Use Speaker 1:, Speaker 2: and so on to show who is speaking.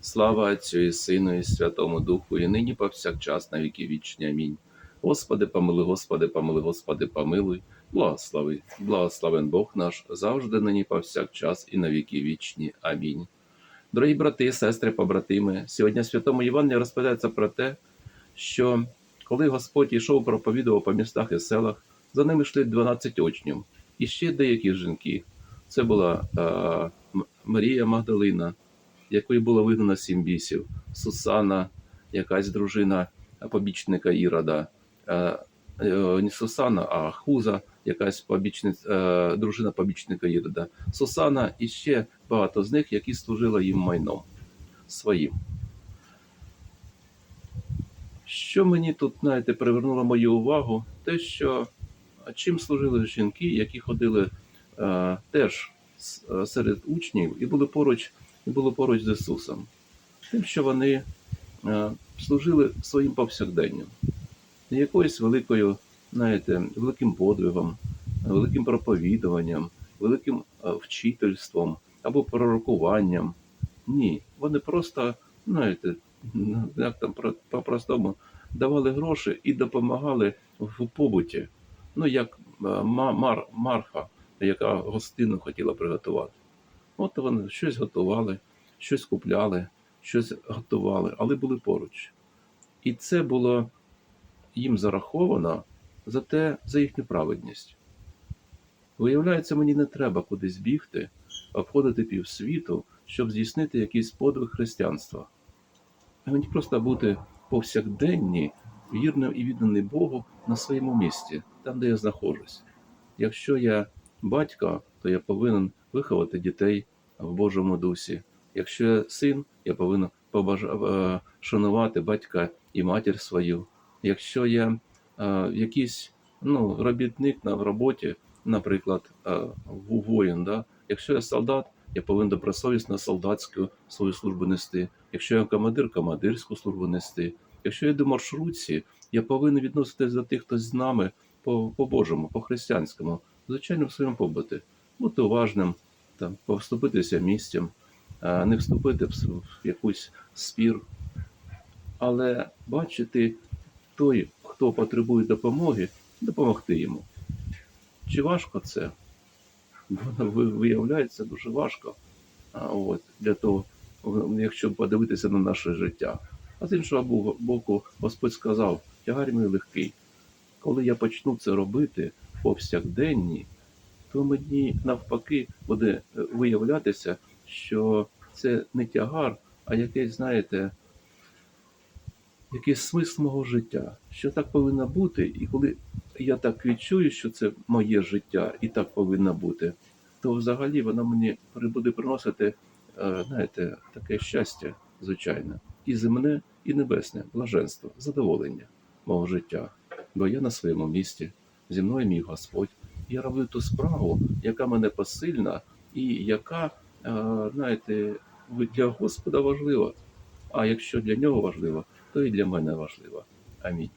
Speaker 1: Слава Отцю і Сину, і Святому Духу, і нині повсякчас на віки вічні. Амінь. Господи, помилуй, Господи, помилуй, Господи, помилуй, благослови, благословен Бог наш, завжди нині повсякчас і на віки вічні. Амінь. Дорогі брати, сестри, побратими, сьогодні Святому Євангелії розповідається про те, що коли Господь йшов проповідував по містах і селах, за ними йшли 12 очнів, і ще деякі жінки. Це була М- Марія Магдалина, якої було вигнано сім бісів, Сусана, якась дружина побічника Ірода, е, е, не Сусана, а Хуза, якась побічниць, е, дружина побічника Ірода, Сусана і ще багато з них, які служили їм майном своїм. Що мені тут, знаєте, привернуло мою увагу, те, що чим служили жінки, які ходили е, теж серед учнів і були поруч, були поруч з Ісусом. Тим, що вони е, служили своїм повсякденням, не якоюсь великою, знаєте, великим подвигом, великим проповідуванням, великим е, вчительством або пророкуванням. Ні, вони просто, знаєте, як там по-простому давали гроші і допомагали в побуті. Ну, як е, Ма- Мар, Марфа, яка гостину хотіла приготувати. От вони щось готували, щось купляли, щось готували, але були поруч. І це було їм зараховано за те, за їхню праведність. Виявляється, мені не треба кудись бігти, обходити півсвіту, щоб здійснити якийсь подвиг християнства. А мені просто бути повсякденні, вірним і відданий Богу на своєму місці, там, де я знаходжусь. Якщо я батько, то я повинен виховати дітей в Божому дусі. Якщо я син, я повинен е, шанувати батька і матір свою. Якщо я е, якийсь ну, робітник на роботі, наприклад, е, воїн, да? якщо я солдат, я повинен добросовісно солдатську свою службу нести. Якщо я командир, командирську службу нести. Якщо я йду маршрутці, я повинен відноситись до тих, хто з нами по, по Божому, по християнському, звичайно, в своєму побуті. Бути уважним, там, поступитися місцем, не вступити в, якийсь спір. Але бачити той, хто потребує допомоги, допомогти йому. Чи важко це? Виявляється дуже важко. От, для того, якщо подивитися на наше життя. А з іншого боку, Господь сказав, тягар мій легкий. Коли я почну це робити повсякденні, то мені навпаки буде е, виявлятися, що це не тягар, а якийсь, знаєте, якийсь смисл мого життя, що так повинно бути, і коли я так відчую, що це моє життя і так повинно бути, то взагалі воно мені буде приносити, е, знаєте, таке щастя, звичайно, і земне, і небесне, блаженство, задоволення мого життя. Бо я на своєму місці, зі мною мій Господь. Я роблю ту справу, яка мене посильна, і яка, е, знаєте, для Господа важлива. А якщо для нього важливо, то і для мене важливо. Амінь.